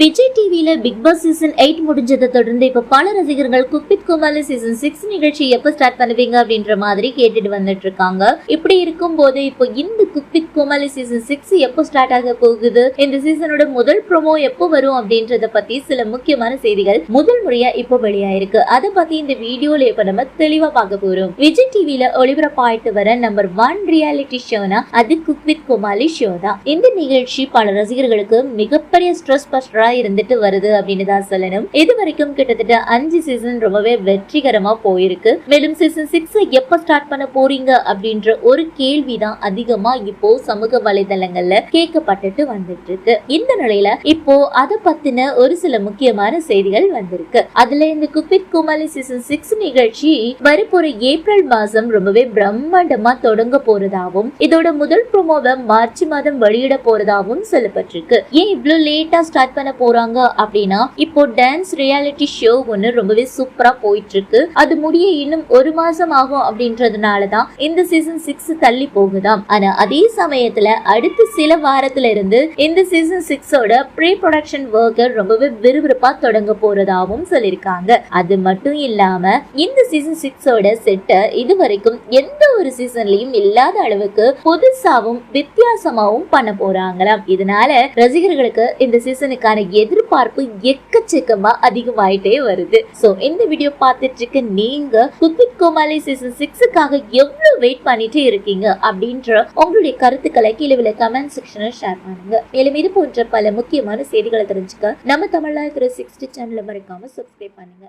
விஜய் டிவியில big Boss season eight முடிஞ்சதை தொடர்ந்து இப்ப பல ரசிகர்கள் குக்வித் குமாலி சீசன் சிக்ஸ் நிகழ்ச்சி எப்ப ஸ்டார்ட் பண்ணுவீங்க அப்படின்ற மாதிரி கேட்டுட்டு வந்துட்டு இருக்காங்க. இப்படி இருக்கும் போது இப்போ இந்த cook with Comali season six எப்போ ஸ்டார்ட் ஆக போகுது? இந்த சீசனோட முதல் ப்ரோமோ எப்போ வரும் அப்படின்றத பத்தி சில முக்கியமான செய்திகள் முதல் முறையா இப்போ வெளியாயிருக்கு. அதை பத்தி இந்த வீடியோல இப்ப நம்ம தெளிவா பார்க்க போறோம். விஜய் டிவியில ஒளிபரப்பாயிட்டு வர நம்பர் ஒன் ரியாலிட்டி ஷோனா அது குக்வித் கோமாளி ஷோ தான். இந்த நிகழ்ச்சி பல ரசிகர்களுக்கு மிகப்பெரிய ஸ்ட்ரெஸ் பஸ்டரா சூப்பரா இருந்துட்டு வருது அப்படின்னு தான் சொல்லணும். இது வரைக்கும் கிட்டத்தட்ட அஞ்சு சீசன் ரொம்பவே வெற்றிகரமா போயிருக்கு. மேலும் சீசன் சிக்ஸ் எப்ப ஸ்டார்ட் பண்ண போறீங்க அப்படின்ற ஒரு கேள்விதான் அதிகமா இப்போ சமூக வலைதளங்கள்ல கேட்கப்பட்டுட்டு வந்துட்டு இருக்கு இந்த நிலையில இப்போ அதை பத்தின ஒரு சில முக்கியமான செய்திகள் வந்திருக்கு. அதுல இந்த குபித் குமாலி சீசன் சிக்ஸ் நிகழ்ச்சி வரப்போற ஏப்ரல் மாசம் ரொம்பவே பிரம்மாண்டமா தொடங்க போறதாகவும் இதோட முதல் ப்ரோமோவை மார்ச் மாதம் வெளியிட போறதாகவும் சொல்லப்பட்டிருக்கு. ஏன் இவ்வளவு லேட்டா ஸ்டார்ட் பண்ண போறாங்க அப்படின்னா இப்போ டான்ஸ் ரியாலிட்டி ஷோ ஒன்னு ரொம்பவே சூப்பரா போயிட்டு இருக்கு அது முடிய இன்னும் ஒரு மாசம் ஆகும் அப்படின்றதுனாலதான் இந்த சீசன் சிக்ஸ் தள்ளி போகுதாம் ஆனா அதே சமயத்துல அடுத்த சில வாரத்துல இருந்து இந்த சீசன் சிக்ஸோட ப்ரீ ப்ரொடக்ஷன் ஒர்க்கர் ரொம்பவே விறுவிறுப்பா தொடங்க போறதாவும் சொல்லியிருக்காங்க. அது மட்டும் இல்லாம இந்த சீசன் சிக்ஸோட செட்டை இது வரைக்கும் எந்த ஒரு சீசன்லயும் இல்லாத அளவுக்கு புதுசாவும் வித்தியாசமாவும் பண்ண போறாங்களாம். இதனால ரசிகர்களுக்கு இந்த சீசனுக்கான எதிர்பார்ப்பு எக்கச்சக்கமா அதிகமாயிட்டே வருது. சோ இந்த வீடியோ பார்த்துட்டு இருக்க நீங்க குக்வித் கோமாலி சீசன் சிக்ஸுக்காக எவ்வளவு வெயிட் பண்ணிட்டு இருக்கீங்க அப்படின்ற உங்களுடைய கருத்துக்களை கீழே உள்ள கமெண்ட் செக்ஷனில் ஷேர் பண்ணுங்க. மேலும் இது போன்ற பல முக்கியமான செய்திகளை தெரிஞ்சுக்க நம்ம தமிழ்நாடு சிக்ஸ்டி சேனலை மறக்காம சப்ஸ்கிரைப் பண்ணுங்க.